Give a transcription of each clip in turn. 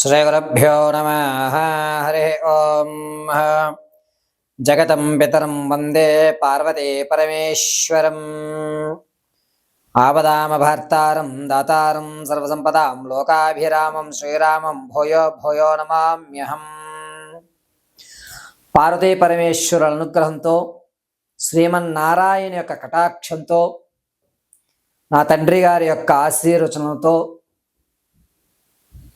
శ్రీగురుభ్యో నమ. హరి ఓం. జగతం పితరం వందే పార్వతీ పరమేశ్వరం. ఆపదామభర్తారం దాతారం సర్వసంపదాం లోకాభిరామం శ్రీరామం భూయో భూయో నమామ్యహం. పార్వతీ పరమేశ్వరుల అనుగ్రహంతో శ్రీమన్నారాయణ యొక్క కటాక్షంతో నా తండ్రి గారి యొక్క ఆశీర్వచనంతో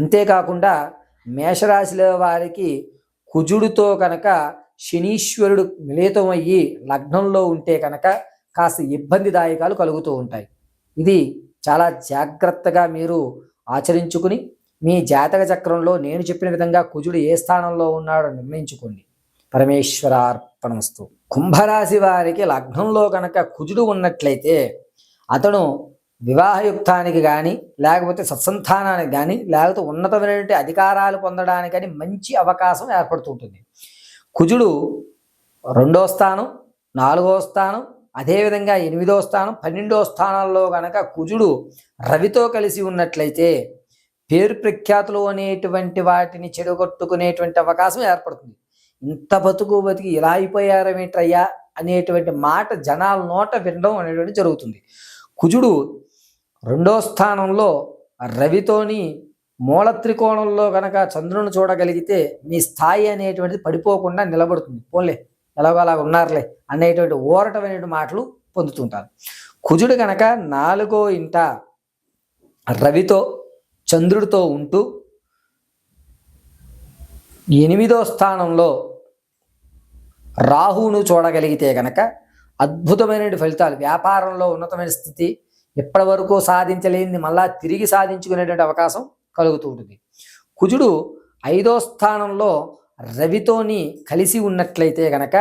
అంతేకాకుండా మేషరాశిలో వారికి కుజుడితో కనుక శనీశ్వరుడు మిళితమయ్యి లగ్నంలో ఉంటే కనుక కాస్త ఇబ్బందిదాయకాలు కలుగుతూ ఉంటాయి. ఇది చాలా జాగ్రత్తగా మీరు ఆచరించుకుని మీ జాతక చక్రంలో నేను చెప్పిన విధంగా కుజుడు ఏ స్థానంలో ఉన్నాడో నిర్ణయించుకోండి. పరమేశ్వరార్పణమస్తు. కుంభరాశి వారికి లగ్నంలో కనుక కుజుడు ఉన్నట్లయితే అతను వివాహయుక్తానికి కానీ లేకపోతే సత్సంతానానికి కానీ లేకపోతే ఉన్నతమైనటువంటి అధికారాలు పొందడానికి కానీ మంచి అవకాశం ఏర్పడుతుంటుంది. కుజుడు రెండో స్థానం నాలుగో స్థానం అదేవిధంగా ఎనిమిదో స్థానం పన్నెండో స్థానాల్లో కనుక కుజుడు రవితో కలిసి ఉన్నట్లయితే పేరు ప్రఖ్యాతులు అనేటువంటి వాటిని చెడగొట్టుకునేటువంటి అవకాశం ఏర్పడుతుంది. ఇంత బతుకు బతికి ఇలా అయిపోయారమేంటయ్యా అనేటువంటి మాట జనాల నోట వినడం అనేటువంటి జరుగుతుంది. కుజుడు రెండో స్థానంలో రవితోని మూల త్రికోణంలో కనుక చంద్రుని చూడగలిగితే మీ స్థాయి అనేటువంటిది పడిపోకుండా నిలబడుతుంది. పోన్లే ఎలాగో అలాగ ఉన్నారులే అనేటువంటి ఊరటమైన మాటలు పొందుతుంటారు. కుజుడు కనుక నాలుగో ఇంట రవితో చంద్రుడితో ఉంటూ ఎనిమిదో స్థానంలో రాహువును చూడగలిగితే కనుక అద్భుతమైన ఫలితాలు వ్యాపారంలో ఉన్నతమైన స్థితి ఇప్పటి వరకు సాధించలేనిది మళ్ళా తిరిగి సాధించుకునేటువంటి అవకాశం కలుగుతూ ఉంటుంది. కుజుడు ఐదో స్థానంలో రవితోని కలిసి ఉన్నట్లయితే గనక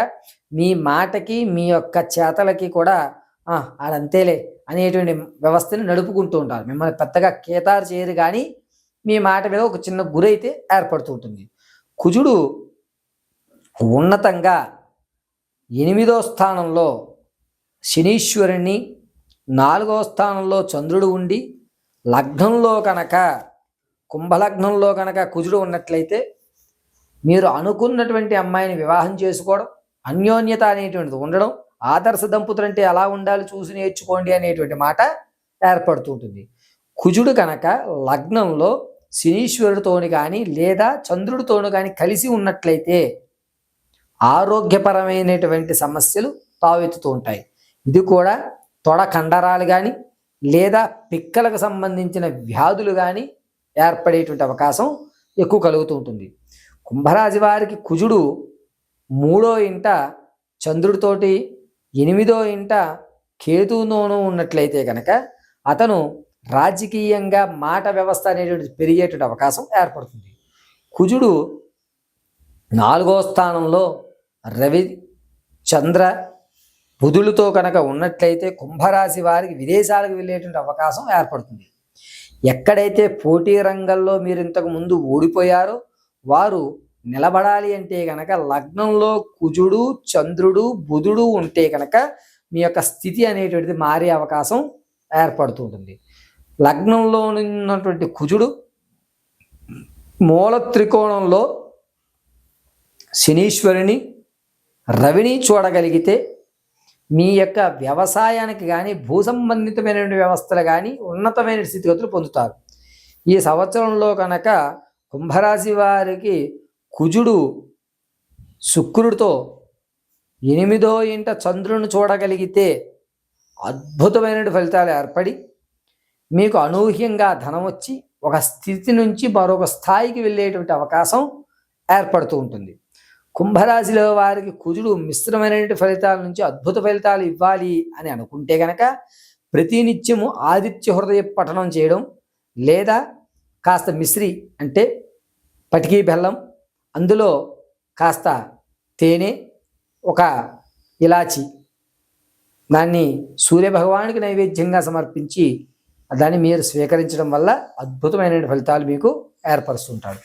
మీ మాటకి మీ యొక్క చేతలకి కూడా ఆడంతేలే అనేటువంటి వ్యవస్థని నడుపుకుంటూ ఉంటారు. మిమ్మల్ని పెద్దగా కేతారు చేయరు కానీ మీ మాట మీద ఒక చిన్న గురైతే ఏర్పడుతూ ఉంటుంది. కుజుడు ఉన్నతంగా ఎనిమిదో స్థానంలో శనీశ్వరుణ్ణి నాలుగో స్థానంలో చంద్రుడు ఉండి లగ్నంలో కనుక కుంభలగ్నంలో కనుక కుజుడు ఉన్నట్లయితే మీరు అనుకున్నటువంటి అమ్మాయిని వివాహం చేసుకోవడం అన్యోన్యత అనేటువంటిది ఉండడం ఆదర్శ దంపతులు అంటే ఎలా ఉండాలి చూసి నేర్చుకోండి అనేటువంటి మాట ఏర్పడుతూ ఉంటుంది. కుజుడు కనుక లగ్నంలో శనీశ్వరుడితోని కానీ లేదా చంద్రుడితోని కానీ కలిసి ఉన్నట్లయితే ఆరోగ్యపరమైనటువంటి సమస్యలు తావెత్తుతూ ఉంటాయి. ఇది కూడా తొడ కండరాలు కానీ లేదా పిక్కలకు సంబంధించిన వ్యాధులు కానీ ఏర్పడేటువంటి అవకాశం ఎక్కువ కలుగుతూ ఉంటుంది. కుంభరాశి వారికి కుజుడు మూడో ఇంట చంద్రుడితోటి ఎనిమిదో ఇంట కేతువుతోనూ ఉన్నట్లయితే కనుక అతను రాజకీయంగా మాట వ్యవస్థ అనేటువంటి పెరిగేటువంటి అవకాశం ఏర్పడుతుంది. కుజుడు నాలుగో స్థానంలో రవి చంద్ర బుధులతో కనుక ఉన్నట్లయితే కుంభరాశి వారికి విదేశాలకు వెళ్ళేటువంటి అవకాశం ఏర్పడుతుంది. ఎక్కడైతే పోటీ రంగంలో మీరు ఇంతకు ముందు ఓడిపోయారో వారు నిలబడాలి అంటే కనుక లగ్నంలో కుజుడు చంద్రుడు బుధుడు ఉంటే కనుక మీ యొక్క స్థితి అనేటువంటిది మారే అవకాశం ఏర్పడుతుంటుంది లగ్నంలో ఉన్నటువంటి కుజుడు మూల త్రికోణంలో శనీశ్వరుని రవిని చూడగలిగితే మీ యొక్క వ్యవసాయానికి కానీ భూ సంబంధితమైన వ్యవస్థలు కానీ ఉన్నతమైన స్థితిగతులు పొందుతారు. ఈ సంవత్సరంలో కనుక కుంభరాశి వారికి కుజుడు శుక్రుడితో ఎనిమిదో ఇంట చంద్రుని చూడగలిగితే అద్భుతమైన ఫలితాలు ఏర్పడి మీకు అనూహ్యంగా ధనం వచ్చి ఒక స్థితి నుంచి మరొక స్థాయికి వెళ్ళేటువంటి అవకాశం ఏర్పడుతూ ఉంటుంది. కుంభరాశిలో వారికి కుజుడు మిశ్రమైనటువంటి ఫలితాల నుంచి అద్భుత ఫలితాలు ఇవ్వాలి అని అనుకుంటే గనక ప్రతినిత్యము ఆదిత్య హృదయ పఠనం చేయడం లేదా కాస్త మిశ్రి అంటే పటికీ బెల్లం అందులో కాస్త తేనె ఒక ఇలాచి దాన్ని సూర్యభగవానికి నైవేద్యంగా సమర్పించి దాన్ని మీరు స్వీకరించడం వల్ల అద్భుతమైన ఫలితాలు మీకు ఏర్పరుస్తుంటాడు.